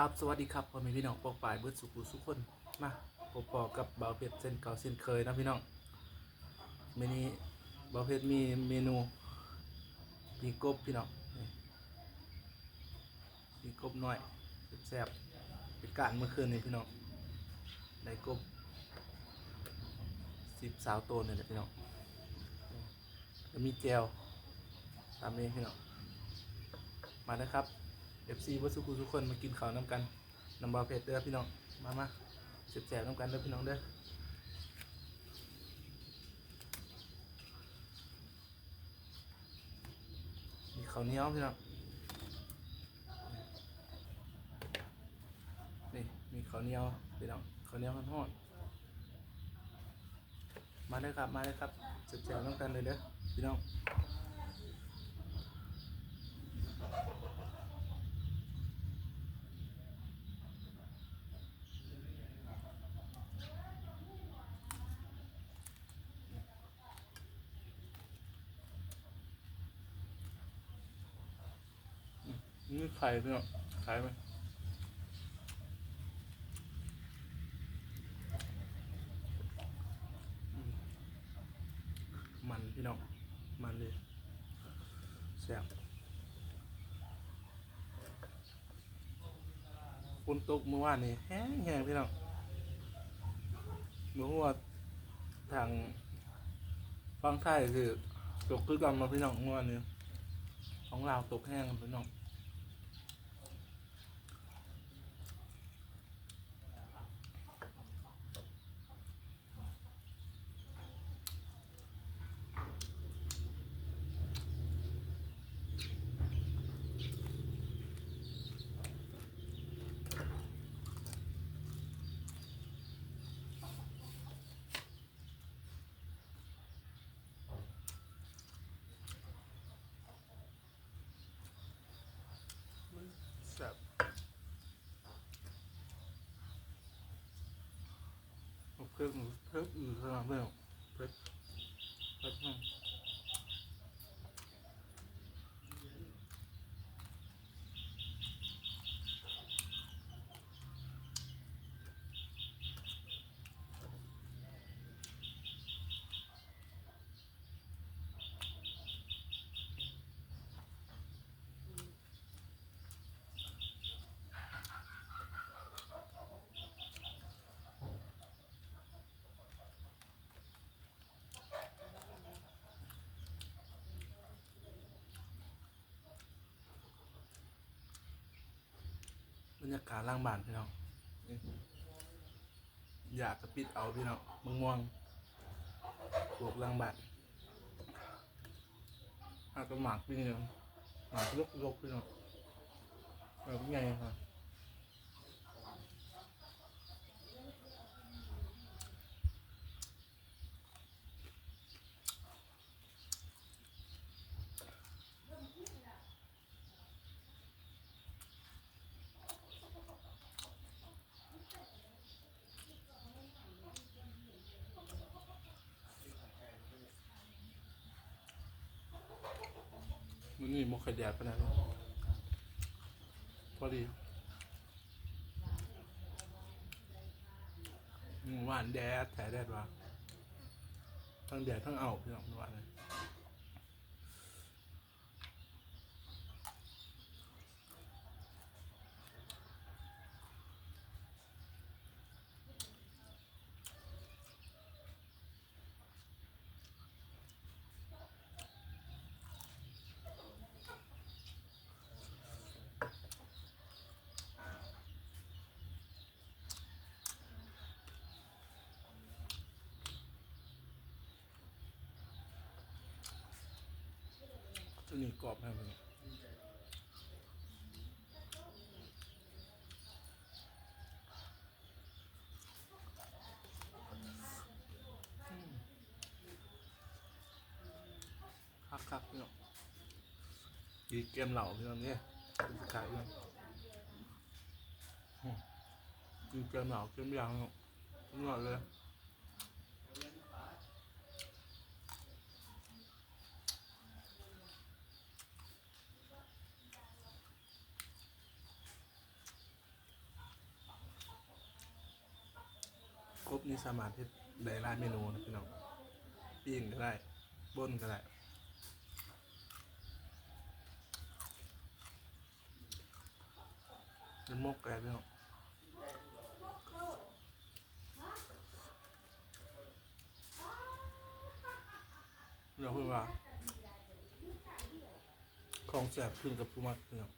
ครับสวัสดีครับพ่อแม่พี่น้องปอกป่ายเบิร์ดสุขุสุขคนมาพบปอกับเบาเพชรเส้นเก่าเส้นเคยนะพี่น้องเมนูเบาเพชรมีเมนูปีกบพี่น้องนี่ปีกบน้อยแซ่บเป็นการเมื่อคืนนี้พี่น้องได้กบสิบสาวโตวนี่แหละพี่น้องแล้วมีแจวตามนี้พี่น้องมานะครับ FC วัสุกุทุกคนมากินข้าวน้ำกันน้ำบาเผ็ดเด้อพี่น้องมามาเจ็บแจกน้ำกันเด้อพี่น้องเด้อมีข้าวเหนียวพี่น้องนี่มีข้าวเหนียวพี่น้องข้าวเหนียวทอดมาเลยครับมาเลยครับเจ็บแจกน้ำกันเลยเด้อพี่น้อง นี่ไข่พี่น้องไข่ไหมมันพี่น้อง มันเลยแซ่บฝนตกเมื่อวานนี่แห้งแห้งพี่น้องเมื่อวานทางฟังไทยคือตกคือกันมาพี่น้องเมื่อวานนี้ของเราตกแห้งพี่น้อง เอาเพิ่มเพิ่มอื่นเข้ามาเพิ่มเพิ่มเพิ่มมาก บรรยากาศล่างบ้านพี่น้องอยากจะปิดเอาพี่น้องมะม่วงปลูกล่างบ้านหากระหมากพี่น้องหมากลกลกๆพี่น้องแบบไงครับ นี่มกไข่แดดขนาดนี้พอดีหวานแดดแถแดดว่ะทั้งแดดทั้งเอาพี่น้องหวานเลย ตัวนี้กรอบให้มันคักคักๆพี่น้องยีเกมเหล่าพี่น้องเนี่ยเป็นสกายพี่น้องอืมยีเกมเหล่าเกมยางเนาะนวดเลย นี่สามารถเฮ็ดได้หลายเมนูนะพี่น้องปิ้งก็ได้บนก็ได้เป็นมกก็ได้พี่น้องเราพูดว่าของแสบขึ้นกับผู้มักพี่น้อง